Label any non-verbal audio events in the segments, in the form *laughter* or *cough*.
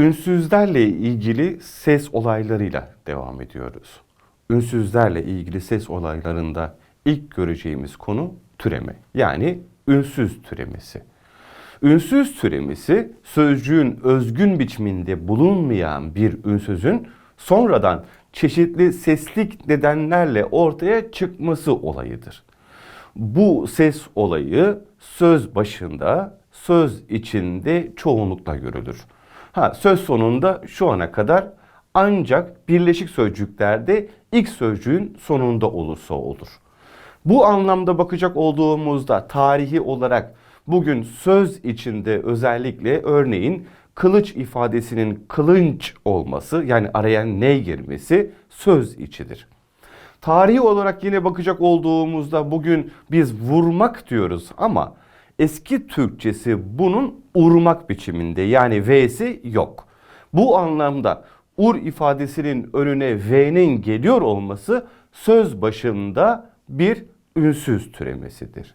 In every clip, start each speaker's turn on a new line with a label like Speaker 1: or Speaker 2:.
Speaker 1: Ünsüzlerle ilgili ses olaylarıyla devam ediyoruz. Ünsüzlerle ilgili ses olaylarında ilk göreceğimiz konu türeme. Yani ünsüz türemesi. Ünsüz türemesi sözcüğün özgün biçiminde bulunmayan bir ünsüzün sonradan çeşitli seslik nedenlerle ortaya çıkması olayıdır. Bu ses olayı söz başında, söz içinde çoğunlukla görülür. Ha, söz sonunda şu ana kadar ancak birleşik sözcüklerde ilk sözcüğün sonunda olursa olur. Bu anlamda bakacak olduğumuzda tarihi olarak bugün söz içinde özellikle örneğin kılıç ifadesinin kılınç olması yani araya ne girmesi söz içidir. Tarihi olarak yine bakacak olduğumuzda bugün biz vurmak diyoruz ama eski Türkçesi bunun urmak biçiminde yani V'si yok. Bu anlamda ur ifadesinin önüne V'nin geliyor olması söz başında bir ünsüz türemesidir.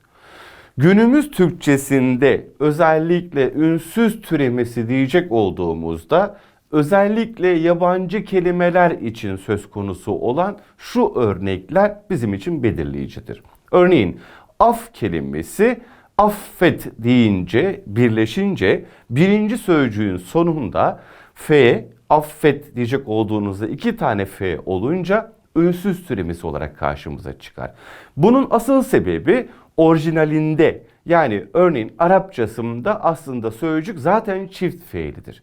Speaker 1: Günümüz Türkçesinde özellikle ünsüz türemesi diyecek olduğumuzda özellikle yabancı kelimeler için söz konusu olan şu örnekler bizim için belirleyicidir. Örneğin af kelimesi affet deyince birleşince birinci sözcüğün sonunda f affet diyecek olduğunuzda iki tane f olunca ünsüz türemesi olarak karşımıza çıkar. Bunun asıl sebebi orijinalinde yani örneğin Arapçasında aslında sözcük zaten çift fiilidir.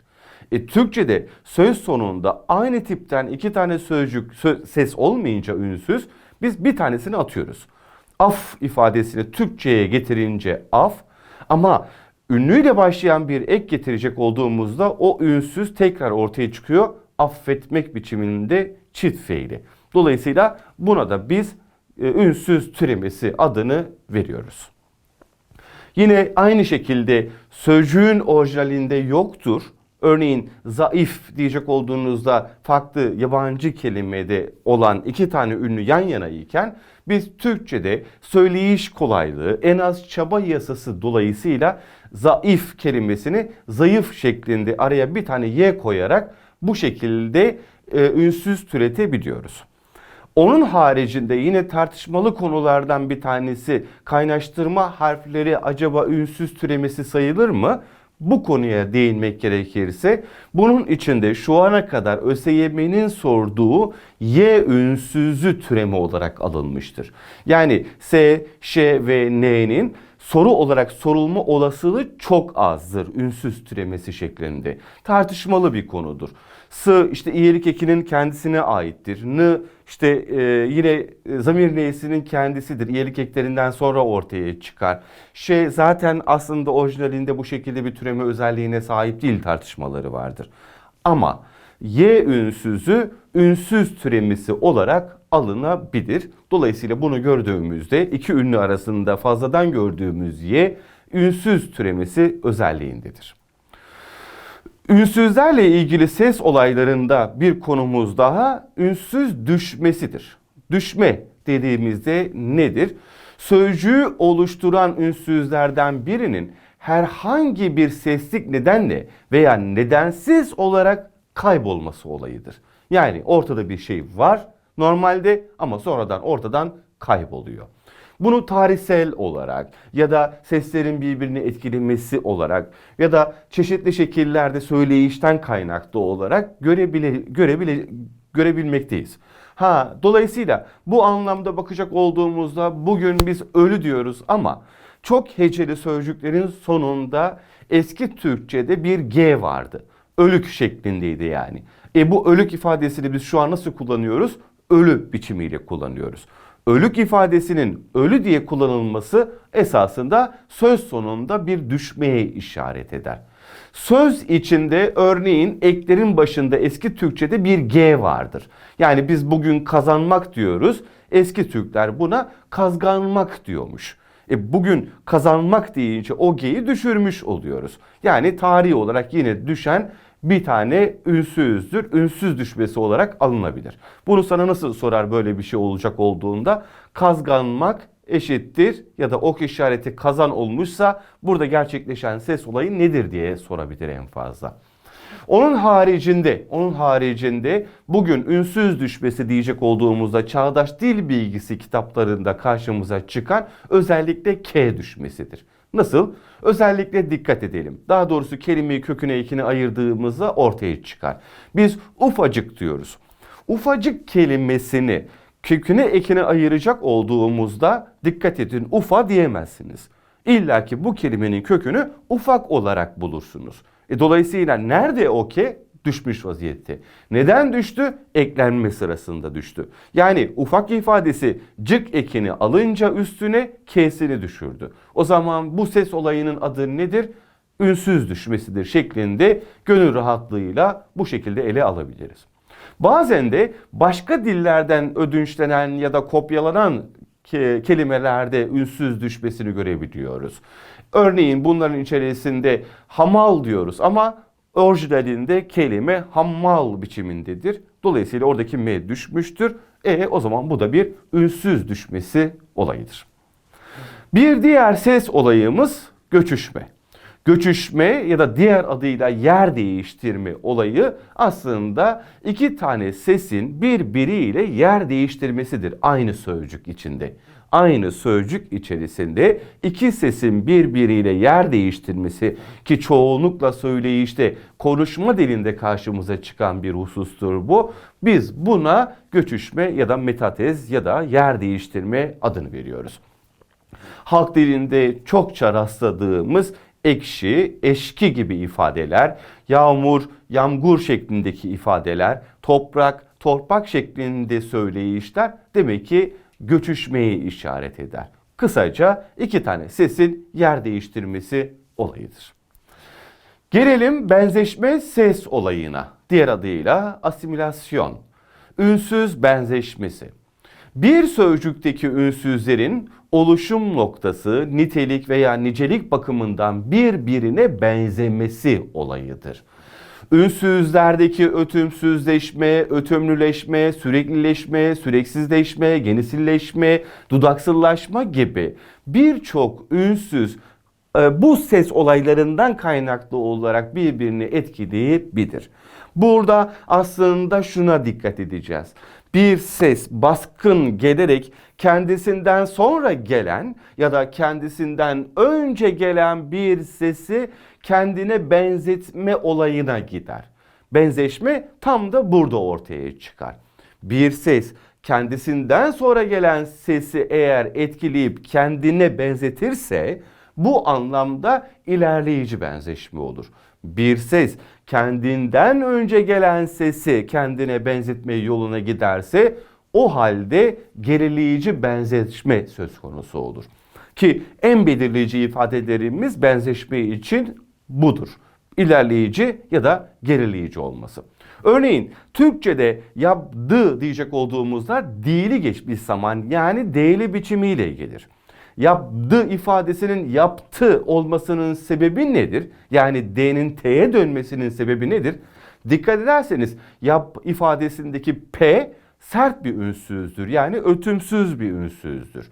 Speaker 1: E, Türkçe'de söz sonunda aynı tipten iki tane sözcük sö- ses olmayınca ünsüz biz bir tanesini atıyoruz. Af ifadesini Türkçe'ye getirince af ama ünlüyle başlayan bir ek getirecek olduğumuzda o ünsüz tekrar ortaya çıkıyor. Affetmek biçiminde çift fiili. Dolayısıyla buna da biz e, ünsüz türemesi adını veriyoruz. Yine aynı şekilde sözcüğün orijinalinde yoktur. Örneğin zayıf diyecek olduğunuzda farklı yabancı kelimede olan iki tane ünlü yan yana iken biz Türkçe'de söyleyiş kolaylığı en az çaba yasası dolayısıyla zayıf kelimesini zayıf şeklinde araya bir tane y koyarak bu şekilde e, ünsüz türetebiliyoruz. Onun haricinde yine tartışmalı konulardan bir tanesi kaynaştırma harfleri acaba ünsüz türemesi sayılır mı? Bu konuya değinmek gerekirse bunun içinde şu ana kadar ÖSYM'nin sorduğu Y ünsüzü türeme olarak alınmıştır. Yani S, Ş ve N'nin soru olarak sorulma olasılığı çok azdır ünsüz türemesi şeklinde. Tartışmalı bir konudur. S işte iyilik ekinin kendisine aittir. N işte e, yine e, zamir neyesinin kendisidir. İyilik eklerinden sonra ortaya çıkar. Şey zaten aslında orijinalinde bu şekilde bir türeme özelliğine sahip değil tartışmaları vardır. Ama Y ünsüzü ünsüz türemesi olarak alınabilir. Dolayısıyla bunu gördüğümüzde iki ünlü arasında fazladan gördüğümüz Y ünsüz türemesi özelliğindedir. Ünsüzlerle ilgili ses olaylarında bir konumuz daha ünsüz düşmesidir. Düşme dediğimizde nedir? Sözcüğü oluşturan ünsüzlerden birinin herhangi bir seslik nedenle veya nedensiz olarak kaybolması olayıdır. Yani ortada bir şey var normalde ama sonradan ortadan kayboluyor. Bunu tarihsel olarak ya da seslerin birbirini etkilemesi olarak ya da çeşitli şekillerde söyleyişten kaynaklı olarak görebile, görebile, görebilmekteyiz. Ha, dolayısıyla bu anlamda bakacak olduğumuzda bugün biz ölü diyoruz ama çok heceli sözcüklerin sonunda eski Türkçe'de bir G vardı. Ölük şeklindeydi yani. E bu ölük ifadesini biz şu an nasıl kullanıyoruz? Ölü biçimiyle kullanıyoruz. Ölük ifadesinin ölü diye kullanılması esasında söz sonunda bir düşmeye işaret eder. Söz içinde örneğin eklerin başında eski Türkçe'de bir G vardır. Yani biz bugün kazanmak diyoruz. Eski Türkler buna kazganmak diyormuş. E bugün kazanmak deyince o G'yi düşürmüş oluyoruz. Yani tarihi olarak yine düşen bir tane ünsüzdür. Ünsüz düşmesi olarak alınabilir. Bunu sana nasıl sorar böyle bir şey olacak olduğunda? Kazganmak eşittir ya da ok işareti kazan olmuşsa burada gerçekleşen ses olayı nedir diye sorabilir en fazla. Onun haricinde, onun haricinde bugün ünsüz düşmesi diyecek olduğumuzda çağdaş dil bilgisi kitaplarında karşımıza çıkan özellikle K düşmesidir. Nasıl? Özellikle dikkat edelim. Daha doğrusu kelimeyi köküne ekine ayırdığımızda ortaya çıkar. Biz ufacık diyoruz. Ufacık kelimesini köküne ekine ayıracak olduğumuzda dikkat edin ufa diyemezsiniz. İlla ki bu kelimenin kökünü ufak olarak bulursunuz. E, dolayısıyla nerede o ki? Düşmüş vaziyette. Neden düştü? Eklenme sırasında düştü. Yani ufak ifadesi cık ekini alınca üstüne K'sini düşürdü. O zaman bu ses olayının adı nedir? Ünsüz düşmesidir şeklinde gönül rahatlığıyla bu şekilde ele alabiliriz. Bazen de başka dillerden ödünçlenen ya da kopyalanan ke- kelimelerde ünsüz düşmesini görebiliyoruz. Örneğin bunların içerisinde hamal diyoruz ama orijinalinde kelime hammal biçimindedir. Dolayısıyla oradaki m düşmüştür. E o zaman bu da bir ünsüz düşmesi olayıdır. Bir diğer ses olayımız göçüşme. Göçüşme ya da diğer adıyla yer değiştirme olayı aslında iki tane sesin birbiriyle yer değiştirmesidir aynı sözcük içinde. Aynı sözcük içerisinde iki sesin birbiriyle yer değiştirmesi ki çoğunlukla söyleyişte konuşma dilinde karşımıza çıkan bir husustur bu. Biz buna göçüşme ya da metatez ya da yer değiştirme adını veriyoruz halk dilinde çokça rastladığımız ekşi, eşki gibi ifadeler, yağmur, yamgur şeklindeki ifadeler, toprak, torpak şeklinde söyleyişler demek ki göçüşmeyi işaret eder. Kısaca iki tane sesin yer değiştirmesi olayıdır. Gelelim benzeşme ses olayına. Diğer adıyla asimilasyon. Ünsüz benzeşmesi. Bir sözcükteki ünsüzlerin oluşum noktası nitelik veya nicelik bakımından birbirine benzemesi olayıdır. Ünsüzlerdeki ötümsüzleşme, ötümlüleşme, süreklileşme, süreksizleşme, genisilleşme, dudaksıllaşma gibi birçok ünsüz e, bu ses olaylarından kaynaklı olarak birbirini etkileyebilir. Burada aslında şuna dikkat edeceğiz. Bir ses baskın gelerek kendisinden sonra gelen ya da kendisinden önce gelen bir sesi kendine benzetme olayına gider. Benzeşme tam da burada ortaya çıkar. Bir ses kendisinden sonra gelen sesi eğer etkileyip kendine benzetirse bu anlamda ilerleyici benzeşme olur. Bir ses kendinden önce gelen sesi kendine benzetme yoluna giderse o halde gerileyici benzeşme söz konusu olur. Ki en belirleyici ifadelerimiz benzeşme için budur. İlerleyici ya da gerileyici olması. Örneğin Türkçe'de yapdı diyecek olduğumuzda dili geçmiş zaman yani değili biçimiyle gelir. Yaptı ifadesinin yaptı olmasının sebebi nedir? Yani D'nin T'ye dönmesinin sebebi nedir? Dikkat ederseniz yap ifadesindeki P sert bir ünsüzdür. Yani ötümsüz bir ünsüzdür.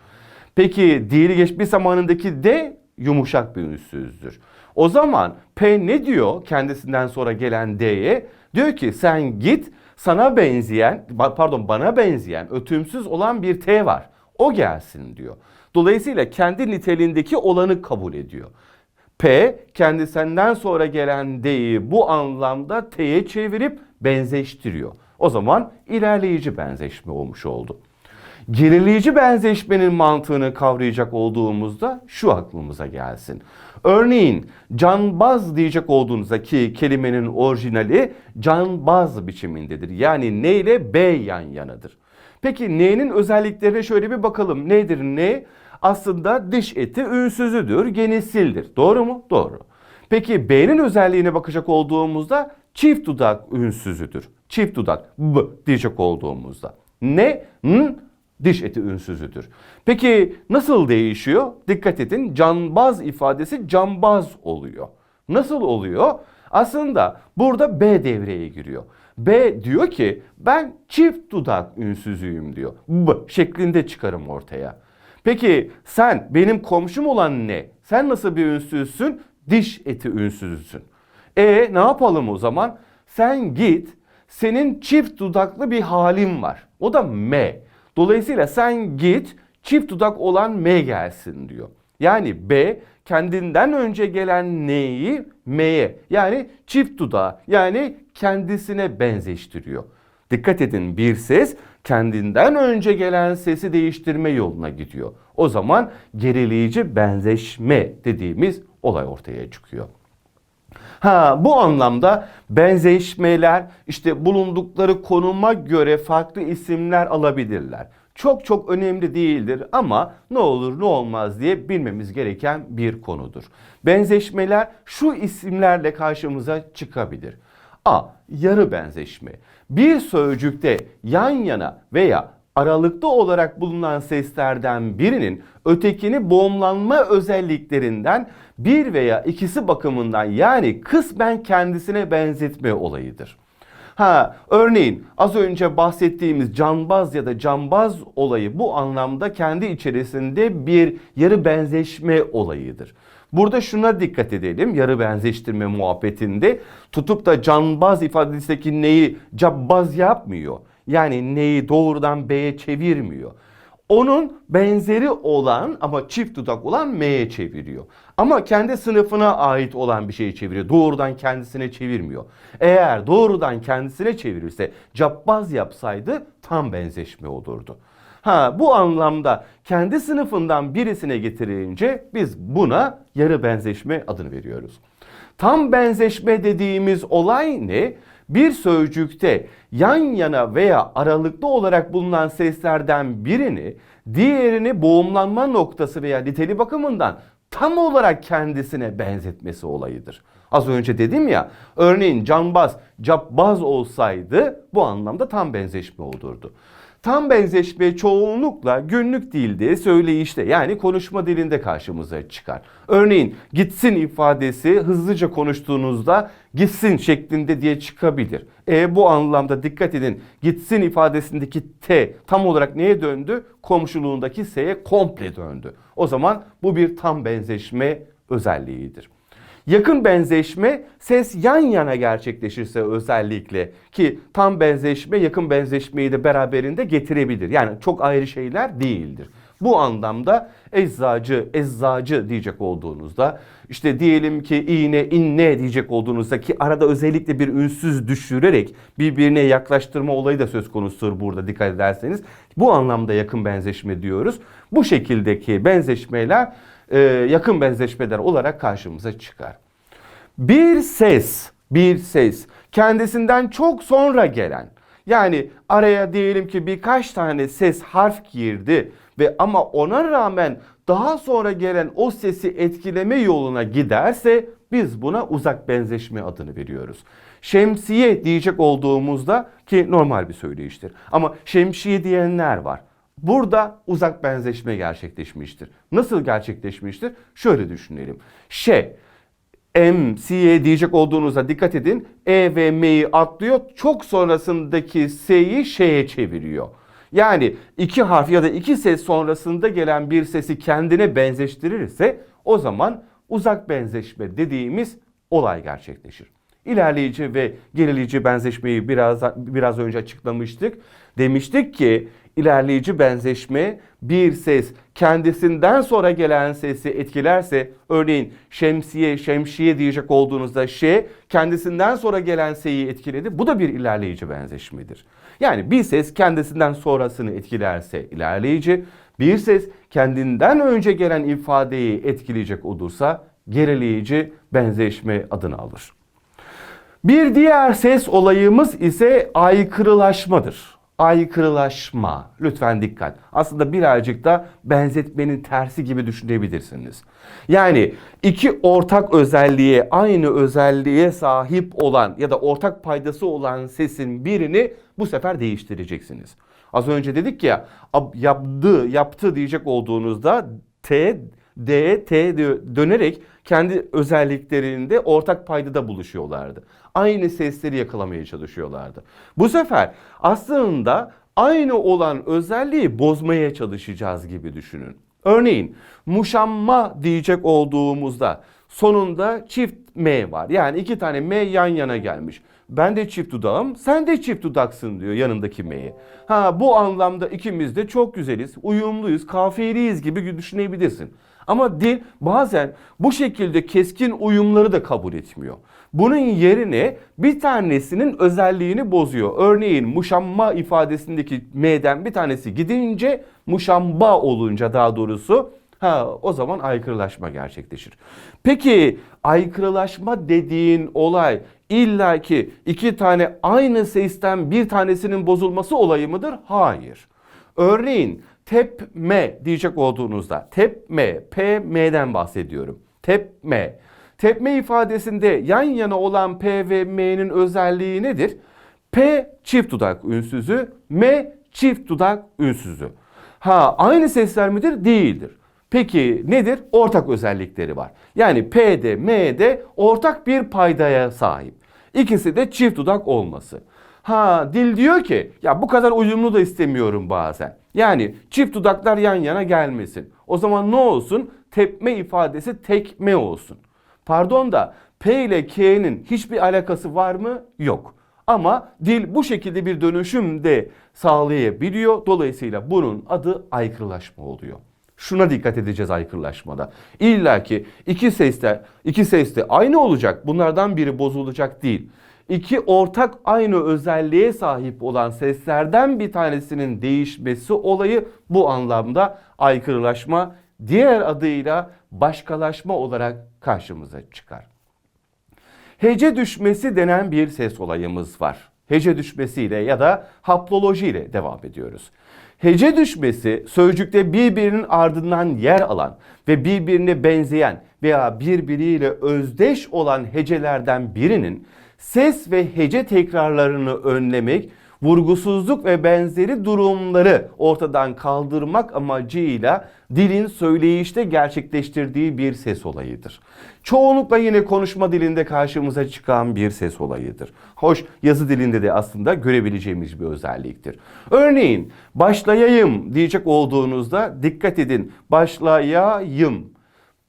Speaker 1: Peki diğeri geçmiş zamanındaki D yumuşak bir ünsüzdür. O zaman P ne diyor kendisinden sonra gelen D'ye? Diyor ki sen git sana benzeyen pardon bana benzeyen ötümsüz olan bir T var. O gelsin diyor. Dolayısıyla kendi niteliğindeki olanı kabul ediyor. P kendisinden sonra gelen D'yi bu anlamda T'ye çevirip benzeştiriyor. O zaman ilerleyici benzeşme olmuş oldu. Gerileyici benzeşmenin mantığını kavrayacak olduğumuzda şu aklımıza gelsin. Örneğin canbaz diyecek olduğunuzda ki kelimenin orijinali canbaz biçimindedir. Yani ne ile B yan yanadır. Peki N'nin özelliklerine şöyle bir bakalım. Nedir ne? Aslında diş eti ünsüzüdür, genisildir. Doğru mu? Doğru. Peki B'nin özelliğine bakacak olduğumuzda çift dudak ünsüzüdür. Çift dudak B diyecek olduğumuzda. Ne? N diş eti ünsüzüdür. Peki nasıl değişiyor? Dikkat edin canbaz ifadesi cambaz oluyor. Nasıl oluyor? Aslında burada B devreye giriyor. B diyor ki ben çift dudak ünsüzüyüm diyor. B şeklinde çıkarım ortaya. Peki sen benim komşum olan ne? Sen nasıl bir ünsüzsün? Diş eti ünsüzsün. E ne yapalım o zaman? Sen git senin çift dudaklı bir halin var. O da M. Dolayısıyla sen git çift dudak olan M gelsin diyor. Yani B kendinden önce gelen N'yi M'ye yani çift dudağı yani kendisine benzeştiriyor. Dikkat edin bir ses kendinden önce gelen sesi değiştirme yoluna gidiyor. O zaman gerileyici benzeşme dediğimiz olay ortaya çıkıyor. Ha bu anlamda benzeşmeler işte bulundukları konuma göre farklı isimler alabilirler. Çok çok önemli değildir ama ne olur ne olmaz diye bilmemiz gereken bir konudur. Benzeşmeler şu isimlerle karşımıza çıkabilir. A. Yarı benzeşme. Bir sözcükte yan yana veya aralıkta olarak bulunan seslerden birinin ötekini boğumlanma özelliklerinden bir veya ikisi bakımından yani kısmen kendisine benzetme olayıdır. Ha, örneğin az önce bahsettiğimiz canbaz ya da cambaz olayı bu anlamda kendi içerisinde bir yarı benzeşme olayıdır. Burada şuna dikkat edelim yarı benzeştirme muhabbetinde tutup da canbaz ifadesindeki neyi cabbaz yapmıyor. Yani neyi doğrudan B'ye çevirmiyor. Onun benzeri olan ama çift dudak olan M'ye çeviriyor. Ama kendi sınıfına ait olan bir şeyi çeviriyor. Doğrudan kendisine çevirmiyor. Eğer doğrudan kendisine çevirirse cabbaz yapsaydı tam benzeşme olurdu. Ha bu anlamda kendi sınıfından birisine getirince biz buna yarı benzeşme adını veriyoruz. Tam benzeşme dediğimiz olay ne? Bir sözcükte yan yana veya aralıklı olarak bulunan seslerden birini diğerini boğumlanma noktası veya niteli bakımından tam olarak kendisine benzetmesi olayıdır. Az önce dedim ya örneğin cambaz, cabbaz olsaydı bu anlamda tam benzeşme olurdu. Tam benzeşme çoğunlukla günlük dilde, söyleyişte yani konuşma dilinde karşımıza çıkar. Örneğin gitsin ifadesi hızlıca konuştuğunuzda gitsin şeklinde diye çıkabilir. E bu anlamda dikkat edin gitsin ifadesindeki T tam olarak neye döndü? Komşuluğundaki S'ye komple döndü. O zaman bu bir tam benzeşme özelliğidir. Yakın benzeşme ses yan yana gerçekleşirse özellikle ki tam benzeşme yakın benzeşmeyi de beraberinde getirebilir. Yani çok ayrı şeyler değildir. Bu anlamda eczacı, eczacı diyecek olduğunuzda işte diyelim ki iğne, inne diyecek olduğunuzda ki arada özellikle bir ünsüz düşürerek birbirine yaklaştırma olayı da söz konusudur burada dikkat ederseniz. Bu anlamda yakın benzeşme diyoruz. Bu şekildeki benzeşmeler yakın benzeşmeler olarak karşımıza çıkar. Bir ses, bir ses kendisinden çok sonra gelen yani araya diyelim ki birkaç tane ses harf girdi ve ama ona rağmen daha sonra gelen o sesi etkileme yoluna giderse biz buna uzak benzeşme adını veriyoruz. Şemsiye diyecek olduğumuzda ki normal bir söyleyiştir. Ama şemsiye diyenler var. Burada uzak benzeşme gerçekleşmiştir. Nasıl gerçekleşmiştir? Şöyle düşünelim. Şe, M, C'ye diyecek olduğunuzda dikkat edin. E ve M'yi atlıyor. Çok sonrasındaki S'yi Ş'ye çeviriyor. Yani iki harf ya da iki ses sonrasında gelen bir sesi kendine benzeştirirse o zaman uzak benzeşme dediğimiz olay gerçekleşir. İlerleyici ve gerileyici benzeşmeyi biraz biraz önce açıklamıştık. Demiştik ki ilerleyici benzeşme bir ses kendisinden sonra gelen sesi etkilerse örneğin şemsiye, şemsiye diyecek olduğunuzda şe kendisinden sonra gelen seyi etkiledi. Bu da bir ilerleyici benzeşmedir. Yani bir ses kendisinden sonrasını etkilerse ilerleyici, bir ses kendinden önce gelen ifadeyi etkileyecek olursa gerileyici benzeşme adını alır. Bir diğer ses olayımız ise aykırılaşmadır. Aykırılaşma. Lütfen dikkat. Aslında birazcık da benzetmenin tersi gibi düşünebilirsiniz. Yani iki ortak özelliğe, aynı özelliğe sahip olan ya da ortak paydası olan sesin birini bu sefer değiştireceksiniz. Az önce dedik ya yaptı, yaptı diyecek olduğunuzda T D, T dönerek kendi özelliklerinde ortak paydada buluşuyorlardı. Aynı sesleri yakalamaya çalışıyorlardı. Bu sefer aslında aynı olan özelliği bozmaya çalışacağız gibi düşünün. Örneğin muşamma diyecek olduğumuzda Sonunda çift M var. Yani iki tane M yan yana gelmiş. Ben de çift dudağım, sen de çift dudaksın diyor yanındaki M'ye. Ha bu anlamda ikimiz de çok güzeliz, uyumluyuz, kafiyeliyiz gibi düşünebilirsin. Ama dil bazen bu şekilde keskin uyumları da kabul etmiyor. Bunun yerine bir tanesinin özelliğini bozuyor. Örneğin muşamma ifadesindeki M'den bir tanesi gidince muşamba olunca daha doğrusu Ha o zaman aykırılaşma gerçekleşir. Peki aykırılaşma dediğin olay illaki iki tane aynı sesten bir tanesinin bozulması olayı mıdır? Hayır. Örneğin tepme diyecek olduğunuzda tepme, PM'den bahsediyorum. Tepme. Tepme ifadesinde yan yana olan P ve M'nin özelliği nedir? P çift dudak ünsüzü, M çift dudak ünsüzü. Ha aynı sesler midir? Değildir. Peki nedir? Ortak özellikleri var. Yani P'de, M'de ortak bir paydaya sahip. İkisi de çift dudak olması. Ha dil diyor ki ya bu kadar uyumlu da istemiyorum bazen. Yani çift dudaklar yan yana gelmesin. O zaman ne olsun? Tepme ifadesi tekme olsun. Pardon da P ile K'nin hiçbir alakası var mı? Yok. Ama dil bu şekilde bir dönüşüm de sağlayabiliyor. Dolayısıyla bunun adı aykırılaşma oluyor. Şuna dikkat edeceğiz aykırılaşmada. İlla ki iki sesler, iki ses de aynı olacak. Bunlardan biri bozulacak değil. İki ortak aynı özelliğe sahip olan seslerden bir tanesinin değişmesi olayı bu anlamda aykırılaşma, diğer adıyla başkalaşma olarak karşımıza çıkar. Hece düşmesi denen bir ses olayımız var. Hece düşmesiyle ya da haploloji ile devam ediyoruz. Hece düşmesi sözcükte birbirinin ardından yer alan ve birbirine benzeyen veya birbiriyle özdeş olan hecelerden birinin ses ve hece tekrarlarını önlemek, vurgusuzluk ve benzeri durumları ortadan kaldırmak amacıyla dilin söyleyişte gerçekleştirdiği bir ses olayıdır. Çoğunlukla yine konuşma dilinde karşımıza çıkan bir ses olayıdır. Hoş yazı dilinde de aslında görebileceğimiz bir özelliktir. Örneğin başlayayım diyecek olduğunuzda dikkat edin. Başlayayım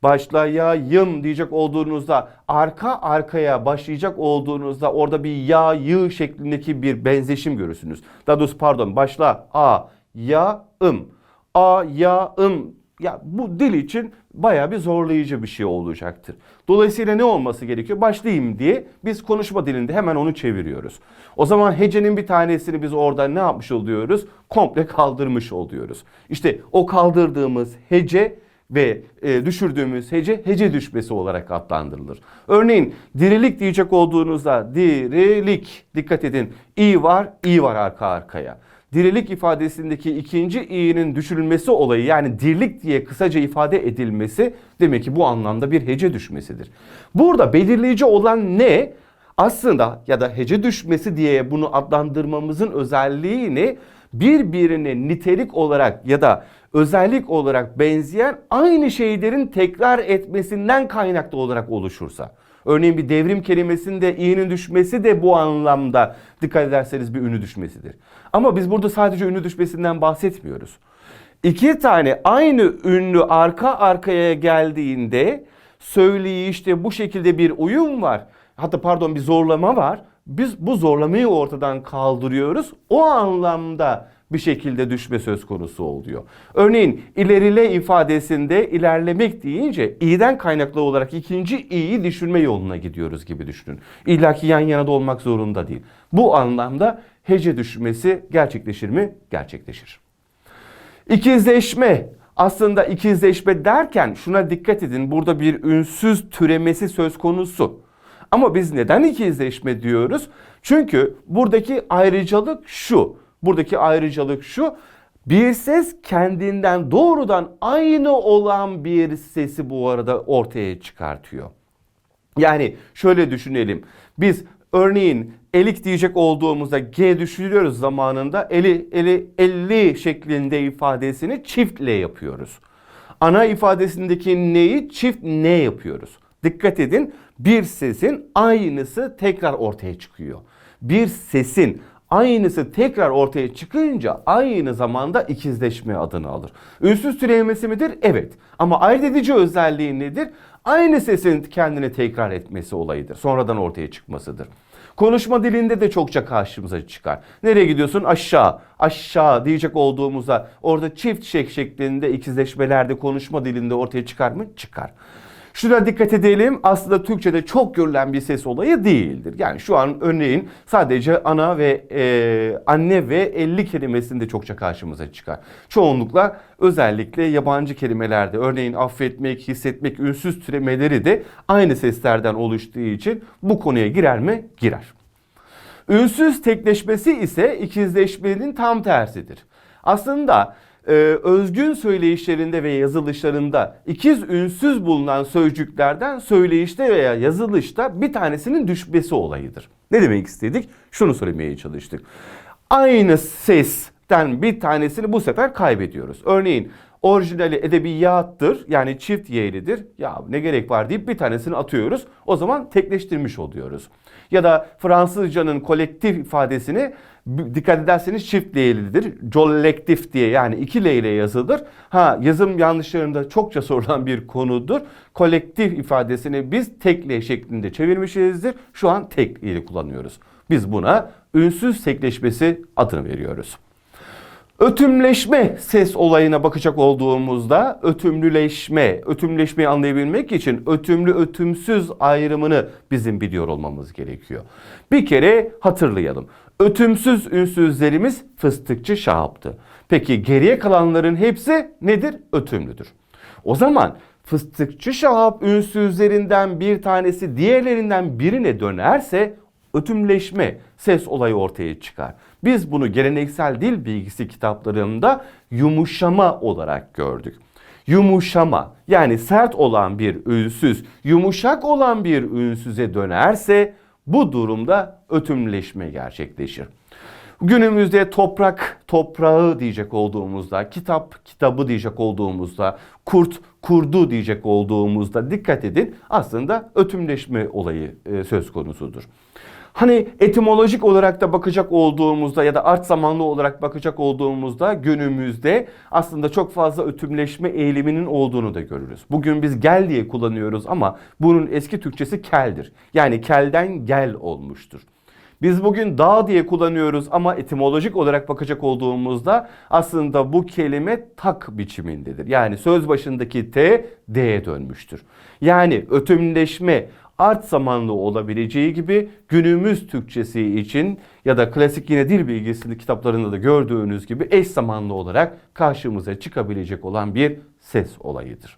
Speaker 1: başlayayım diyecek olduğunuzda arka arkaya başlayacak olduğunuzda orada bir ya yı şeklindeki bir benzeşim görürsünüz. Daha doğrusu pardon başla a ya ım a ya ım ya bu dil için baya bir zorlayıcı bir şey olacaktır. Dolayısıyla ne olması gerekiyor? Başlayayım diye biz konuşma dilinde hemen onu çeviriyoruz. O zaman hecenin bir tanesini biz orada ne yapmış oluyoruz? Komple kaldırmış oluyoruz. İşte o kaldırdığımız hece ve e, düşürdüğümüz hece hece düşmesi olarak adlandırılır. Örneğin dirilik diyecek olduğunuzda dirilik dikkat edin i var i var arka arkaya. Dirilik ifadesindeki ikinci i'nin düşürülmesi olayı yani dirlik diye kısaca ifade edilmesi demek ki bu anlamda bir hece düşmesidir. Burada belirleyici olan ne? Aslında ya da hece düşmesi diye bunu adlandırmamızın özelliği ne? Birbirine nitelik olarak ya da özellik olarak benzeyen aynı şeylerin tekrar etmesinden kaynaklı olarak oluşursa. Örneğin bir devrim kelimesinde i'nin düşmesi de bu anlamda dikkat ederseniz bir ünlü düşmesidir. Ama biz burada sadece ünlü düşmesinden bahsetmiyoruz. İki tane aynı ünlü arka arkaya geldiğinde söyleyişte bu şekilde bir uyum var. Hatta pardon bir zorlama var. Biz bu zorlamayı ortadan kaldırıyoruz. O anlamda bir şekilde düşme söz konusu oluyor. Örneğin ilerile ifadesinde ilerlemek deyince i'den kaynaklı olarak ikinci i'yi düşürme yoluna gidiyoruz gibi düşünün. İlla ki yan yana da olmak zorunda değil. Bu anlamda hece düşmesi gerçekleşir mi? Gerçekleşir. İkizleşme aslında ikizleşme derken şuna dikkat edin. Burada bir ünsüz türemesi söz konusu. Ama biz neden ikizleşme diyoruz? Çünkü buradaki ayrıcalık şu. Buradaki ayrıcalık şu. Bir ses kendinden doğrudan aynı olan bir sesi bu arada ortaya çıkartıyor. Yani şöyle düşünelim. Biz örneğin elik diyecek olduğumuzda G düşürüyoruz zamanında. Eli, eli, elli şeklinde ifadesini çiftle yapıyoruz. Ana ifadesindeki neyi çift ne yapıyoruz. Dikkat edin bir sesin aynısı tekrar ortaya çıkıyor. Bir sesin aynısı tekrar ortaya çıkınca aynı zamanda ikizleşme adını alır. Ünsüz türemesi midir? Evet. Ama ayırt edici özelliği nedir? Aynı sesin kendini tekrar etmesi olayıdır. Sonradan ortaya çıkmasıdır. Konuşma dilinde de çokça karşımıza çıkar. Nereye gidiyorsun? Aşağı. Aşağı diyecek olduğumuzda orada çift şek şeklinde ikizleşmelerde konuşma dilinde ortaya çıkar mı? Çıkar. Şuna dikkat edelim. Aslında Türkçe'de çok görülen bir ses olayı değildir. Yani şu an örneğin sadece ana ve e, anne ve elli kelimesinde çokça karşımıza çıkar. Çoğunlukla özellikle yabancı kelimelerde örneğin affetmek, hissetmek, ünsüz türemeleri de aynı seslerden oluştuğu için bu konuya girer mi? Girer. Ünsüz tekleşmesi ise ikizleşmenin tam tersidir. Aslında e, özgün söyleyişlerinde ve yazılışlarında ikiz ünsüz bulunan sözcüklerden söyleyişte veya yazılışta bir tanesinin düşmesi olayıdır. Ne demek istedik? Şunu söylemeye çalıştık. Aynı sesten bir tanesini bu sefer kaybediyoruz. Örneğin orijinali edebiyattır yani çift y'lidir. Ya ne gerek var deyip bir tanesini atıyoruz. O zaman tekleştirmiş oluyoruz. Ya da Fransızcanın kolektif ifadesini dikkat ederseniz çift L'lidir. Collectif diye yani iki L ile yazılır. Ha yazım yanlışlarında çokça *laughs* sorulan bir konudur. Kolektif ifadesini biz tek L şeklinde çevirmişizdir. Şu an tek kullanıyoruz. Biz buna ünsüz tekleşmesi adını veriyoruz. Ötümleşme ses olayına bakacak olduğumuzda ötümlüleşme, ötümleşmeyi anlayabilmek için ötümlü ötümsüz ayrımını bizim biliyor olmamız gerekiyor. Bir kere hatırlayalım. Ötümsüz ünsüzlerimiz fıstıkçı şahaptı. Peki geriye kalanların hepsi nedir? Ötümlüdür. O zaman fıstıkçı şahap ünsüzlerinden bir tanesi diğerlerinden birine dönerse ötümleşme ses olayı ortaya çıkar. Biz bunu geleneksel dil bilgisi kitaplarında yumuşama olarak gördük. Yumuşama yani sert olan bir ünsüz yumuşak olan bir ünsüze dönerse bu durumda ötümleşme gerçekleşir. Günümüzde toprak, toprağı diyecek olduğumuzda, kitap, kitabı diyecek olduğumuzda, kurt, kurdu diyecek olduğumuzda dikkat edin aslında ötümleşme olayı e, söz konusudur. Hani etimolojik olarak da bakacak olduğumuzda ya da art zamanlı olarak bakacak olduğumuzda günümüzde aslında çok fazla ötümleşme eğiliminin olduğunu da görürüz. Bugün biz gel diye kullanıyoruz ama bunun eski Türkçesi keldir. Yani kelden gel olmuştur. Biz bugün dağ diye kullanıyoruz ama etimolojik olarak bakacak olduğumuzda aslında bu kelime tak biçimindedir. Yani söz başındaki T D'ye dönmüştür. Yani ötümleşme art zamanlı olabileceği gibi günümüz Türkçesi için ya da klasik yine dil bilgisinin kitaplarında da gördüğünüz gibi eş zamanlı olarak karşımıza çıkabilecek olan bir ses olayıdır.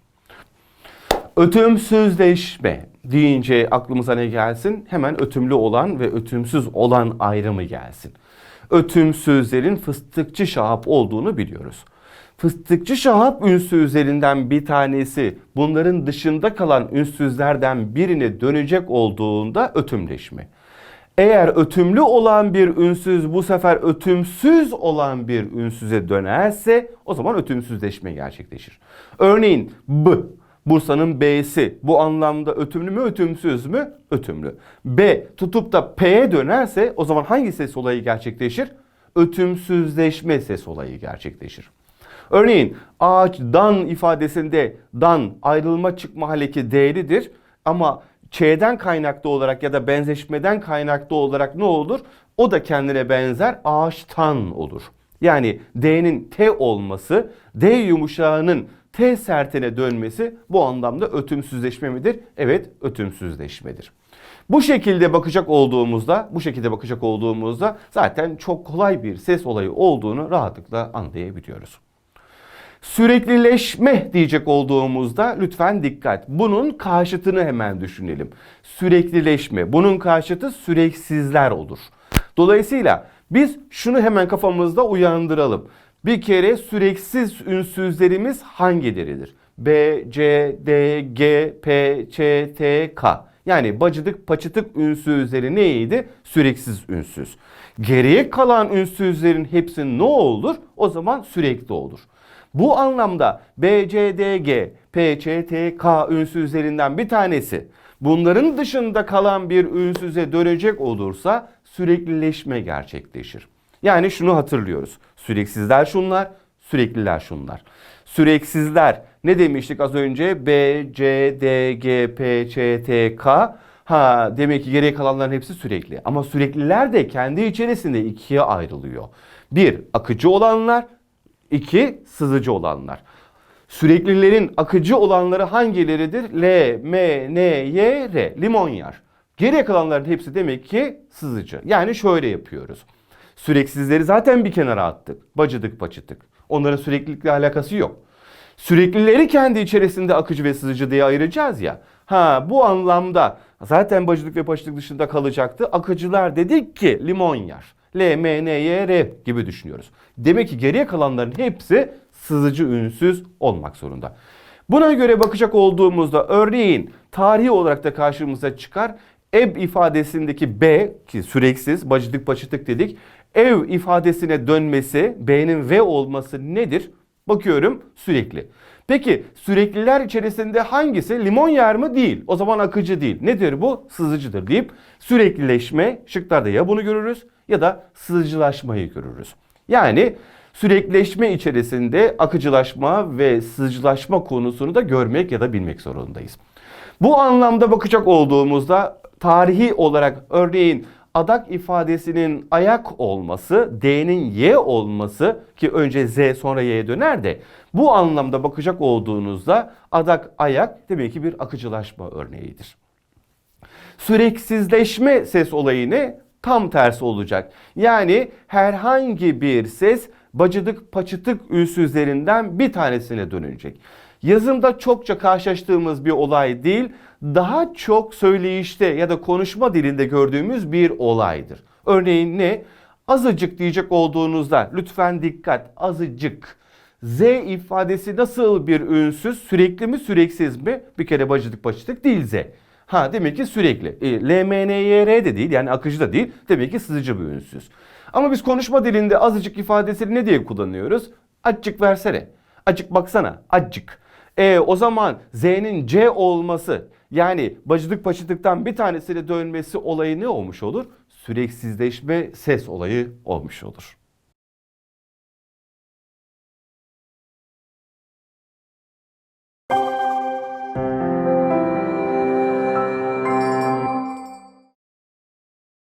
Speaker 1: Ötümsüzleşme deyince aklımıza ne gelsin? Hemen ötümlü olan ve ötümsüz olan ayrımı gelsin. Ötümsüzlerin fıstıkçı şahap olduğunu biliyoruz. Fıstıkçı şahap ünsüzlerinden bir tanesi bunların dışında kalan ünsüzlerden birine dönecek olduğunda ötümleşme. Eğer ötümlü olan bir ünsüz bu sefer ötümsüz olan bir ünsüze dönerse o zaman ötümsüzleşme gerçekleşir. Örneğin b Bursa'nın B'si bu anlamda ötümlü mü ötümsüz mü? Ötümlü. B tutup da P'ye dönerse o zaman hangi ses olayı gerçekleşir? Ötümsüzleşme ses olayı gerçekleşir. Örneğin ağaçtan ifadesinde dan ayrılma çıkma haleki değeridir ama Ç'den kaynaklı olarak ya da benzeşmeden kaynaklı olarak ne olur? O da kendine benzer ağaçtan olur. Yani D'nin T olması, D yumuşağının T sertine dönmesi bu anlamda ötümsüzleşme midir? Evet, ötümsüzleşmedir. Bu şekilde bakacak olduğumuzda, bu şekilde bakacak olduğumuzda zaten çok kolay bir ses olayı olduğunu rahatlıkla anlayabiliyoruz. Süreklileşme diyecek olduğumuzda lütfen dikkat. Bunun karşıtını hemen düşünelim. Süreklileşme. Bunun karşıtı süreksizler olur. Dolayısıyla biz şunu hemen kafamızda uyandıralım. Bir kere süreksiz ünsüzlerimiz hangileridir? B, C, D, G, P, Ç, T, K. Yani bacıdık paçıtık ünsüzleri neydi? Süreksiz ünsüz. Geriye kalan ünsüzlerin hepsi ne olur? O zaman sürekli olur. Bu anlamda B, C, D, G, P, Ç, T, K ünsüzlerinden bir tanesi bunların dışında kalan bir ünsüze dönecek olursa süreklileşme gerçekleşir. Yani şunu hatırlıyoruz. Süreksizler şunlar, sürekliler şunlar. Süreksizler Ne demiştik az önce? B, C, D, G, P, Ç, T, K. Ha demek ki geriye kalanların hepsi sürekli. Ama sürekliler de kendi içerisinde ikiye ayrılıyor. Bir, akıcı olanlar. İki sızıcı olanlar. Süreklilerin akıcı olanları hangileridir? L, M, N, Y, R. Limon yar. Geriye kalanların hepsi demek ki sızıcı. Yani şöyle yapıyoruz. Süreksizleri zaten bir kenara attık. Bacıdık paçıtık. Onların süreklilikle alakası yok. Süreklileri kendi içerisinde akıcı ve sızıcı diye ayıracağız ya. Ha bu anlamda zaten bacılık ve paçılık dışında kalacaktı. Akıcılar dedik ki limon yer. L, M, N, Y, R gibi düşünüyoruz. Demek ki geriye kalanların hepsi sızıcı ünsüz olmak zorunda. Buna göre bakacak olduğumuzda örneğin tarihi olarak da karşımıza çıkar. Eb ifadesindeki B ki süreksiz bacıdık paçıtık dedik. Ev ifadesine dönmesi B'nin V olması nedir? Bakıyorum sürekli. Peki sürekliler içerisinde hangisi limon yer mi? Değil. O zaman akıcı değil. Nedir bu? Sızıcıdır deyip süreklileşme şıklarda ya bunu görürüz ya da sızıcılaşmayı görürüz. Yani süreklileşme içerisinde akıcılaşma ve sızıcılaşma konusunu da görmek ya da bilmek zorundayız. Bu anlamda bakacak olduğumuzda tarihi olarak örneğin adak ifadesinin ayak olması, D'nin Y olması ki önce Z sonra Y'ye döner de bu anlamda bakacak olduğunuzda adak ayak demek ki bir akıcılaşma örneğidir. Süreksizleşme ses olayı ne? Tam tersi olacak. Yani herhangi bir ses bacıdık paçıtık ünsüzlerinden bir tanesine dönecek. Yazımda çokça karşılaştığımız bir olay değil, daha çok söyleyişte ya da konuşma dilinde gördüğümüz bir olaydır. Örneğin ne? Azıcık diyecek olduğunuzda lütfen dikkat azıcık. Z ifadesi nasıl bir ünsüz? Sürekli mi süreksiz mi? Bir kere bacıdık paçıtık değil Z. Ha demek ki sürekli. E, L, M, N, Y, R de değil yani akıcı da değil. Demek ki sızıcı bir ünsüz. Ama biz konuşma dilinde azıcık ifadesini ne diye kullanıyoruz? Acık versene. Acık baksana. Acık. E, o zaman Z'nin C olması yani bacıdık paçıdıktan bir tanesine dönmesi olayı ne olmuş olur? Süreksizleşme ses olayı olmuş olur. you.